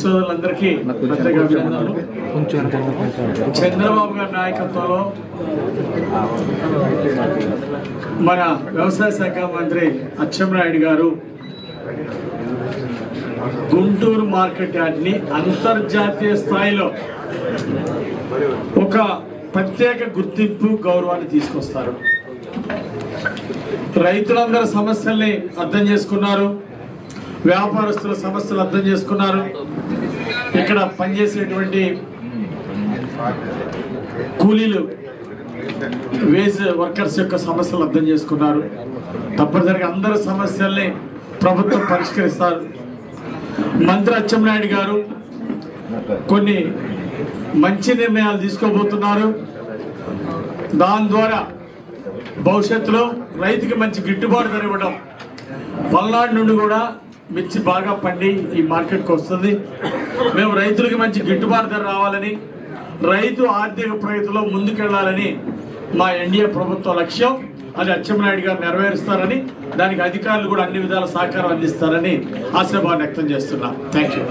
సోదరులందరికీ ప్రత్యేక అభినందనలు. చంద్రబాబు గారి నాయకత్వంలో మన వ్యవసాయ శాఖ మంత్రి అచ్చెన్నాయుడు గారు గుంటూరు మార్కెట్ యార్డ్ని అంతర్జాతీయ స్థాయిలో ఒక ప్రత్యేక గుర్తింపు గౌరవాన్ని తీసుకొస్తారు. రైతులందరి సమస్యల్ని అర్థం చేసుకున్నారు. వ్యాపారస్తుల సమస్యలు అర్థం చేసుకున్నారు. ఇక్కడ పనిచేసేటువంటి కూలీలు వేజ్ వర్కర్స్ యొక్క సమస్యలు అర్థం చేసుకున్నారు. తప్పనిసరిగా అందరి సమస్యల్ని ప్రభుత్వం పరిష్కరిస్తారు. మంత్రి అచ్చెన్నాయుడు గారు కొన్ని మంచి నిర్ణయాలు తీసుకోబోతున్నారు. దాని ద్వారా భవిష్యత్తులో రైతుకి మంచి గిట్టుబాటు ధర ఇవ్వడం. పల్నాడు నుండి కూడా మిర్చి బాగా పండి ఈ మార్కెట్కి వస్తుంది. మేము రైతులకి మంచి గిట్టుబాటు ధర రావాలని రైతు ఆర్థిక ప్రగతిలో ముందుకెళ్ళాలని మా ఎన్డీఏ ప్రభుత్వ లక్ష్యం. అది అచ్చెన్నాయుడు గారు నెరవేరుస్తారని దానికి అధికారులు కూడా అన్ని విధాల సహకారం అందిస్తారని ఆశాభావం వ్యక్తం చేస్తున్నా. Thank you